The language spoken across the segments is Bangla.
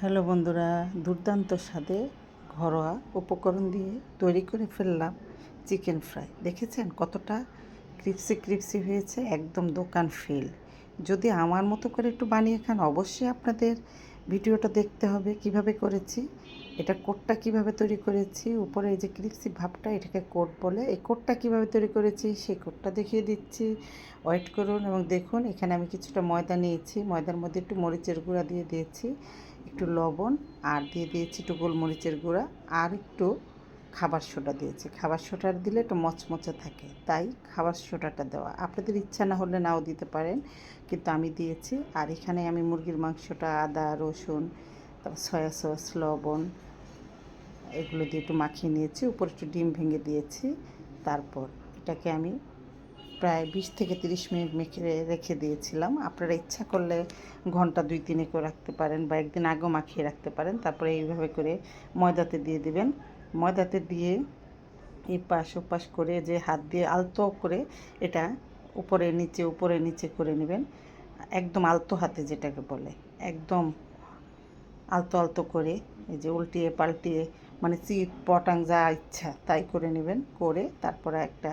হ্যালো বন্ধুরা, দুর্দান্ত স্বাদে ঘরোয়া উপকরণ দিয়ে তৈরি করে ফেললাম চিকেন ফ্রাই। দেখেছেন কতটা ক্রিপসি ক্রিপসি হয়েছে, একদম দোকান ফিল। যদি আমার মতো করে একটু বানিয়ে খান, অবশ্যই আপনাদের ভিডিওটা দেখতে হবে, কীভাবে করেছি, এটা কোটটা কীভাবে তৈরি করেছি, উপরে এই যে ক্লিপসি ভাবটা, এটাকে কোট বলে, এই কোটটা কীভাবে তৈরি করেছি, সেই কোটটা দেখিয়ে দিচ্ছি। ওয়েট করুন এবং দেখুন, এখানে আমি কিছুটা ময়দা নিয়েছি, ময়দার মধ্যে একটু মরিচের গুঁড়া দিয়ে দিয়েছি, একটু লবণ, আর দিয়ে দিয়েছি একটু গোলমরিচের গুঁড়া, আর একটু খাবার সোডা দিয়েছি। খাবার সোডা দিলে একটু মচমচে থাকে। তাই খাবার সোডাটা দেওয়া। আপনাদের ইচ্ছা না হলে নাও দিতে পারেন, কিন্তু আমি দিয়েছি। আর এখানে আমি মুরগির মাংসটা, আদা, রসুন, তারপর সয়া সস, লবণ, এগুলো দিয়ে একটু মাখিয়ে নিয়েছি। উপরে একটু ডিম ভেঙে দিয়েছি। তারপর এটাকে আমি প্রায় বিশ থেকে তিরিশ মিনিট মেখে রেখে দিয়েছিলাম। আপনারা ইচ্ছা করলে ঘণ্টা দুই তিনেকেও রাখতে পারেন বা একদিন আগেও মাখিয়ে রাখতে পারেন। তারপরে এইভাবে করে ময়দাতে দিয়ে দিবেন। ময়দাতে দিয়ে এই পাশ ওপাশ করে যে হাত দিয়ে আলতো করে এটা উপরে নিচে উপরে নিচে করে নেবেন। একদম আলতো হাতে যেটাকে বলে। একদম আলতো আলতো করে এই যে উল্টিয়ে পাল্টিয়ে মানে চিট পটাং যা ইচ্ছা, তাই করে নেবেন। করে তারপরে একটা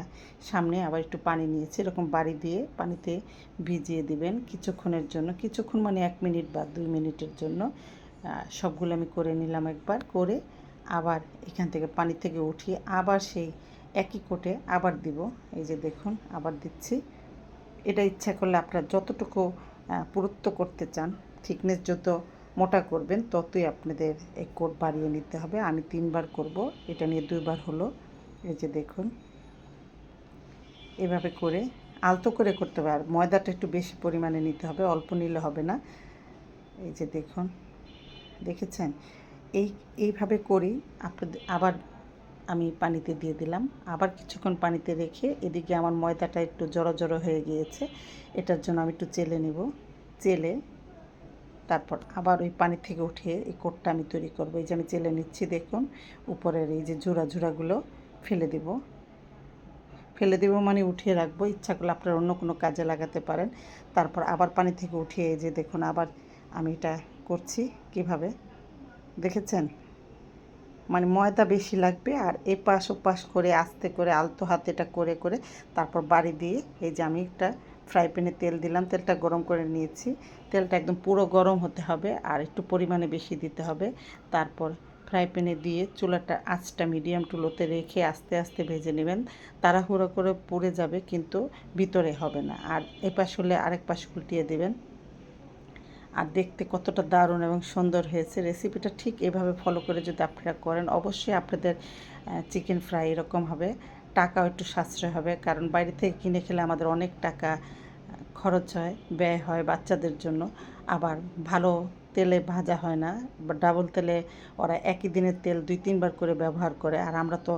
সামনে আবার একটু পানি নিয়েছি, এরকম বাড়ি দিয়ে পানিতে ভিজিয়ে দিবেন কিছুক্ষণের জন্য। কিছুক্ষণ মানে এক মিনিট বা দুই মিনিটের জন্য। সবগুলো আমি করে নিলাম একবার। করে আবার এখান থেকে পানি থেকে উঠিয়ে আবার সেই একই কোটে আবার দিব। এই যে দেখুন, আবার দিচ্ছি। এটা ইচ্ছা করলে আপনারা যতটুকু পুরুত্ব করতে চান, থিকনেস যত মোটা করবেন, ততই আপনাদের এই কোট বাড়িয়ে নিতে হবে। আমি তিনবার করব, এটা নিয়ে দুইবার হলো। এই যে দেখুন, এভাবে করে আলতো করে করতে হবে। আর ময়দাটা একটু বেশি পরিমাণে নিতে হবে, অল্প নিলে হবে না। এই যে দেখুন, দেখেছেন? এই, এইভাবে করি, আপনাদের আবার আমি পানিতে দিয়ে দিলাম। আবার কিছুক্ষণ পানিতে রেখে এদিকে আমার ময়দাটা একটু জড়ো জড়ো হয়ে গিয়েছে। এটার জন্য আমি একটু চেলে নেব। চেলে তারপর আবার ওই পানি থেকে উঠিয়ে এই কোটটা আমি তৈরি করব। এই যে আমি চেলে নিচ্ছি, দেখুন, উপরের এই যে জোড়া জোড়াগুলো ফেলে দেব। ফেলে দেবো মানে উঠিয়ে রাখব। ইচ্ছা করলে আপনারা অন্য কোনো কাজে লাগাতে পারেন। তারপর আবার পানি থেকে উঠিয়ে এই যে দেখুন, আবার আমি এটা করছি কীভাবে? দেখেছেন? মানে ময়দা বেশি লাগবে আর এ পাশ ও পাশ করে আস্তে করে, আলতো হাতে এটা করে করে তারপর বাড়ি দিয়ে এই যে আমি একটা ফ্রাই প্যানে তেল দিলাম, তেলটা গরম করে নিয়েছি। তেলটা একদম পুরো গরম হতে হবে আর একটু পরিমাণে বেশি দিতে হবে। তারপর ফ্রাই প্যানে দিয়ে চুলাটা আঁচটা মিডিয়াম টুলোতে রেখে আস্তে আস্তে ভেজে নেবেন। তাড়াহুড়ো করে পুড়ে যাবে কিন্তু ভিতরে হবে না। আর এ পাশ হলে আরেক পাশ উল্টিয়ে দেবেন। আর দেখতে কতটা দারুণ এবং সুন্দর হয়েছে। রেসিপিটা ঠিক এভাবে ফলো করে যদি আপনারা করেন, অবশ্যই আপনাদের চিকেন ফ্রাই এরকম হবে। টাকাও একটু সাশ্রয় হবে। কারণ বাইরে থেকে কিনে খেলে আমাদের অনেক টাকা খরচ হয়, ব্যয় হয় বাচ্চাদের জন্য। আবার ভালো তেলে ভাজা হয় না ডাবল তেলে ওরা একই দিনের তেল দুই, তিনবার করে ব্যবহার করে। আর আমরা তো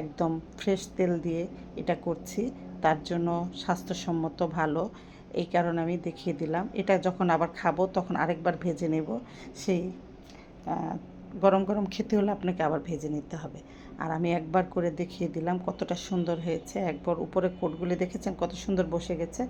একদম ফ্রেশ তেল দিয়ে এটা করছি, তার জন্য স্বাস্থ্যসম্মত ভালো। এই কারণে আমি দেখিয়ে দিলাম। এটা যখন আবার খাব, তখন আরেকবার ভেজে নেব। সেই গরম গরম খেতে হলে আপনাকে আবার ভেজে নিতে হবে। আর আমি একবার করে দেখিয়ে দিলাম কতটা সুন্দর হয়েছে। একবার উপরে কোটগুলি দেখেছেন কত সুন্দর বসে গেছে।